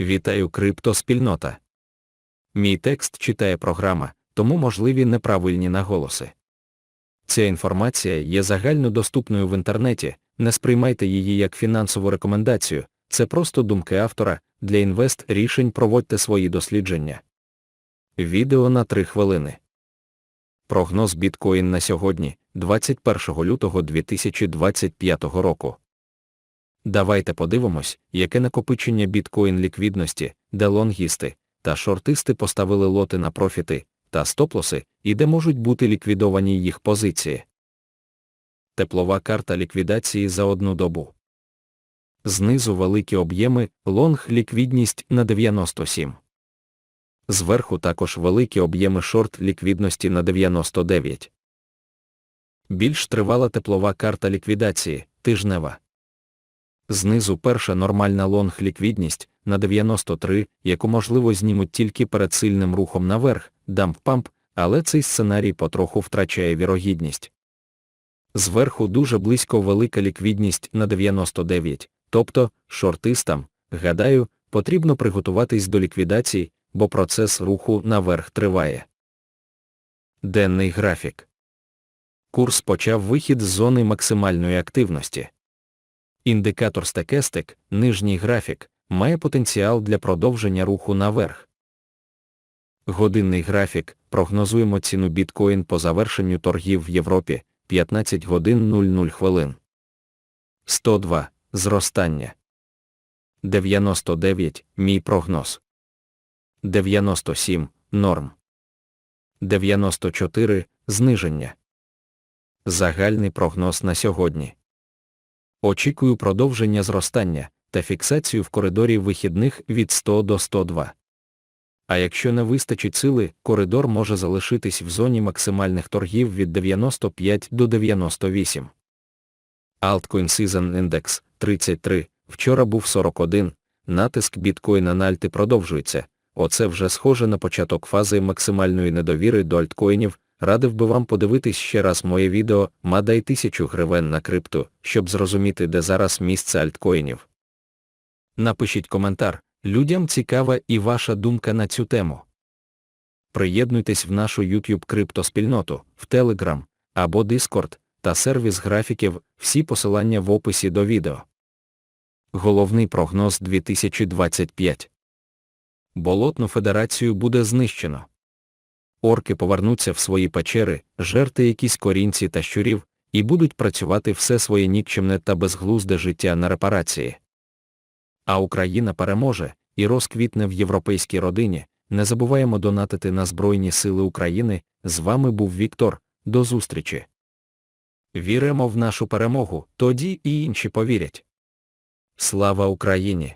Вітаю криптоспільнота. Мій текст читає програма, тому можливі неправильні наголоси. Ця інформація є загальнодоступною в інтернеті, не сприймайте її як фінансову рекомендацію, це просто думки автора, для інвест рішень проводьте свої дослідження. Відео на 3 хвилини. Прогноз біткоін на сьогодні, 21 лютого 2025 року. Давайте подивимось, яке накопичення біткоін ліквідності, де лонгісти та шортисти поставили лоти на профіти та стоплоси, і де можуть бути ліквідовані їх позиції. Теплова карта ліквідації за одну добу. Знизу великі об'єми, лонг ліквідність на 97. Зверху також великі об'єми шорт ліквідності на 99. Більш тривала теплова карта ліквідації, тижнева. Знизу перша нормальна лонг ліквідність на 93, яку можливо знімуть тільки перед сильним рухом наверх, дамп-памп, але цей сценарій потроху втрачає вірогідність. Зверху дуже близько велика ліквідність на 99, тобто, шортистам, гадаю, потрібно приготуватись до ліквідації, бо процес руху наверх триває. Денний графік. Курс почав вихід з зони максимальної активності. Індикатор стекестик, нижній графік, має потенціал для продовження руху наверх. Годинний графік. Прогнозуємо ціну біткоін по завершенню торгів в Європі 15 годин 00 хвилин. 102. Зростання. 99. Мій прогноз. 97. Норм. 94. Зниження. Загальний прогноз на сьогодні. Очікую продовження зростання та фіксацію в коридорі вихідних від 100 до 102. А якщо не вистачить сили, коридор може залишитись в зоні максимальних торгів від 95 до 98. Altcoin Season Index 33, вчора був 41, натиск біткоїна на альти продовжується. Оце вже схоже на початок фази максимальної недовіри до альткоїнів, радив би вам подивитись ще раз моє відео «Мадай тисячу гривень на крипту, щоб зрозуміти, де зараз місце альткоїнів. Напишіть коментар, людям цікава і ваша думка на цю тему. Приєднуйтесь в нашу YouTube криптоспільноту, в Telegram або Discord та сервіс графіків, всі посилання в описі до відео. Головний прогноз 2025 Болотну федерацію буде знищено. Орки повернуться в свої печери, жерти якісь корінці та щурів, і будуть працювати все своє нікчемне та безглузде життя на репарації. А Україна переможе і розквітне в європейській родині. Не забуваємо донатити на Збройні Сили України. З вами був Віктор. До зустрічі. Віримо в нашу перемогу, тоді і інші повірять. Слава Україні!